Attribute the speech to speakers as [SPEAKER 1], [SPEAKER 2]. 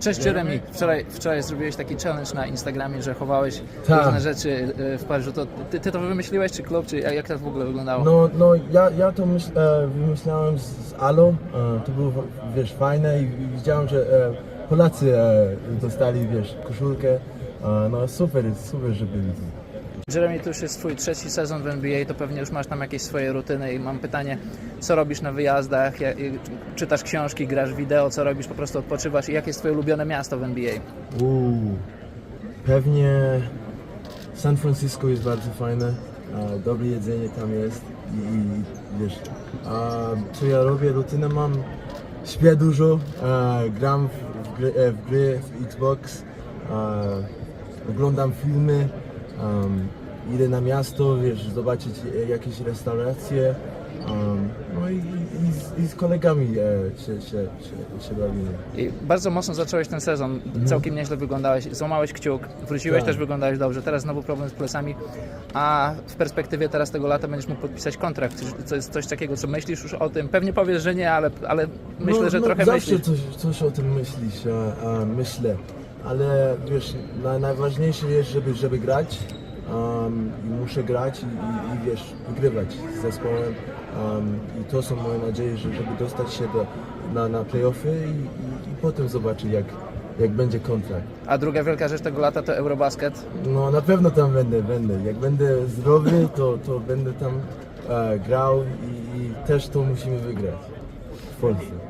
[SPEAKER 1] Cześć Jeremy, wczoraj, wczoraj zrobiłeś taki challenge na Instagramie, że chowałeś
[SPEAKER 2] Tak.
[SPEAKER 1] różne rzeczy e, w Paryżu. To ty, ty to wymyśliłeś, czy klub, czy jak to w ogóle wyglądało?
[SPEAKER 2] No, no ja, ja to myśl, e, wymyślałem z, z Alo, e, to było wiesz, fajne i, i widziałem, że e, Polacy e, dostali wiesz, koszulkę. E, no super, super, że byli.
[SPEAKER 1] Jeremy, to już jest twój trzeci sezon w NBA, to pewnie już masz tam jakieś swoje rutyny i mam pytanie, co robisz na wyjazdach, czytasz książki, grasz wideo, co robisz, po prostu odpoczywasz i jakie jest twoje ulubione miasto w NBA?
[SPEAKER 2] Uuu, pewnie San Francisco jest bardzo fajne, dobre jedzenie tam jest i, i wiesz, a co ja robię, rutynę mam, śpię dużo, e, gram w, w, gry, e, w gry, w Xbox, e, oglądam filmy, em, idę na miasto, wiesz, zobaczyć e, jakieś restauracje, em, no i, i, i, z, kolegami e, się, się, się, się bawimy.
[SPEAKER 1] I bardzo mocno zacząłeś ten sezon, całkiem nieźle wyglądałeś, złamałeś kciuk, wróciłeś,
[SPEAKER 2] Tak.
[SPEAKER 1] też wyglądałeś dobrze, teraz znowu problem z plecami, a w perspektywie teraz tego lata będziesz mógł podpisać kontrakt, to jest coś takiego, co myślisz już o tym, pewnie powiesz, że nie, ale, ale myślę, że trochę
[SPEAKER 2] No, zawsze
[SPEAKER 1] myślisz.
[SPEAKER 2] coś, coś o tym myślisz, a, a, myślę, ale wiesz, na, najważniejsze jest, żeby, żeby grać um, i muszę grać i, i, i wiesz, wygrywać z zespołem um, i to są moje nadzieje, że, żeby dostać się do, na, na playoffy i, i, i potem zobaczyć jak, jak będzie kontrakt.
[SPEAKER 1] A druga wielka rzecz tego lata to Eurobasket.
[SPEAKER 2] No na pewno tam będę, będę. Jak będę zdrowy, to, to będę tam e, grał i, i też to musimy wygrać w Polsce.